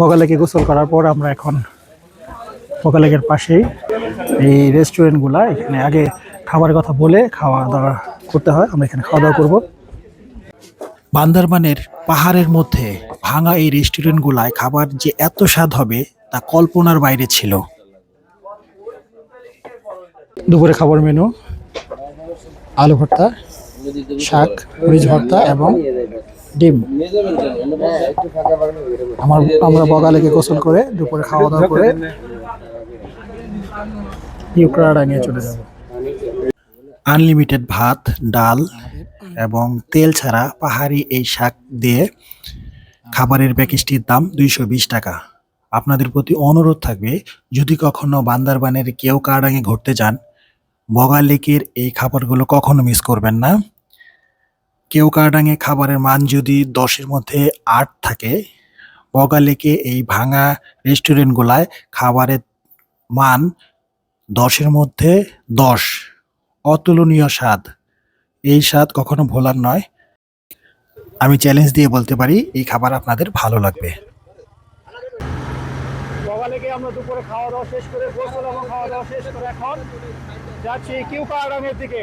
বগালেকে গোসল করার পর আমরা এখন বগালেকের পাশেই এই রেস্টুরেন্টগুলা, এখানে আগে খাবারের কথা বলে খাওয়া দাওয়া করতে হয়, আমরা এখানে খাওয়া দাওয়া করব। বান্দরবানের পাহাড়ের মধ্যে ভাঙা এই রেস্টুরেন্টগুলায় খাবার যে এত স্বাদ হবে তা কল্পনার বাইরে ছিল। দুপুরে খাবার মেনু, আলু ভর্তা, শাক ভর্তা এবং ডিম। আমার আমরা বগালেকে গোসল করে দুপুরে খাওয়া দাওয়া করে ইউক্রাডা নিয়ে চলে যাব। আনলিমিটেড ভাত ডাল এবং তেল ছাড়া পাহাড়ি এই শাক দিয়ে খাবারের প্যাকেজটির দাম দুইশো বিশ টাকা। আপনাদের প্রতি অনুরোধ থাকবে যদি কখনো বান্দারবানের কেউ কারাঙে ঘুরতে যান বগা লেকের এই খাবারগুলো কখনো মিস করবেন না। কেউ কারাঙে খাবারের মান যদি দশের মধ্যে আট থাকে, বগা লেকে এই ভাঙা রেস্টুরেন্টগুলায় খাবারের মান দশের মধ্যে দশ। অতুলনীয় স্বাদ। এই স্বাদ কখনো ভোলার নয়। আমি চ্যালেঞ্জ দিয়ে বলতে পারি, এই খাবার আপনাদের ভালো লাগবে। দুপুরে খাওয়া দাওয়া শেষ করে খাওয়া দাওয়া শেষ করে এখন যাচ্ছি রঙের দিকে।